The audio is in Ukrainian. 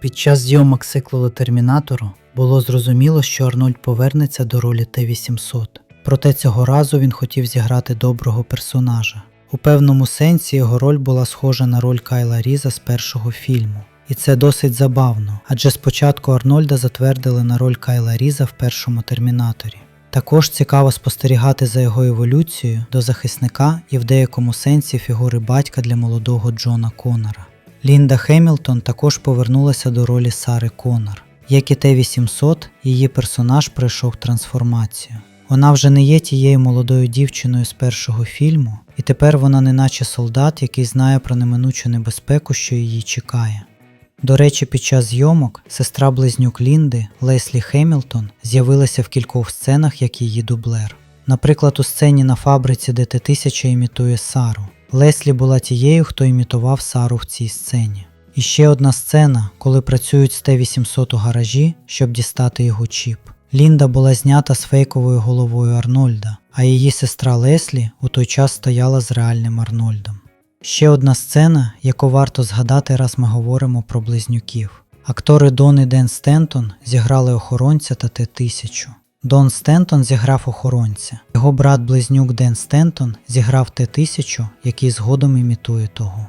Під час зйомок сиквелу Термінатору було зрозуміло, що Арнольд повернеться до ролі Т-800. Проте цього разу він хотів зіграти доброго персонажа. У певному сенсі його роль була схожа на роль Кайла Різа з першого фільму. І це досить забавно, адже спочатку Арнольда затвердили на роль Кайла Різа в першому термінаторі. Також цікаво спостерігати за його еволюцією до захисника і в деякому сенсі фігури батька для молодого Джона Коннора. Лінда Хемілтон також повернулася до ролі Сари Коннор. Як і Т-800, її персонаж пройшов трансформацію. Вона вже не є тією молодою дівчиною з першого фільму, і тепер вона не наче солдат, який знає про неминучу небезпеку, що її чекає. До речі, під час зйомок сестра близнюк Лінди Леслі Хемілтон з'явилася в кількох сценах як її дублер. Наприклад, у сцені на фабриці, де Т-1000 імітує Сару. Леслі була тією, хто імітував Сару в цій сцені. І ще одна сцена, коли працюють з Т-800 у гаражі, щоб дістати його чіп. Лінда була знята з фейковою головою Арнольда, а її сестра Леслі у той час стояла з реальним Арнольдом. Ще одна сцена, яку варто згадати, раз ми говоримо про близнюків. Актори Дон і Ден Стентон зіграли охоронця та Т-1000. Дон Стентон зіграв охоронця. Його брат-близнюк Ден Стентон зіграв Т-1000, який згодом імітує того.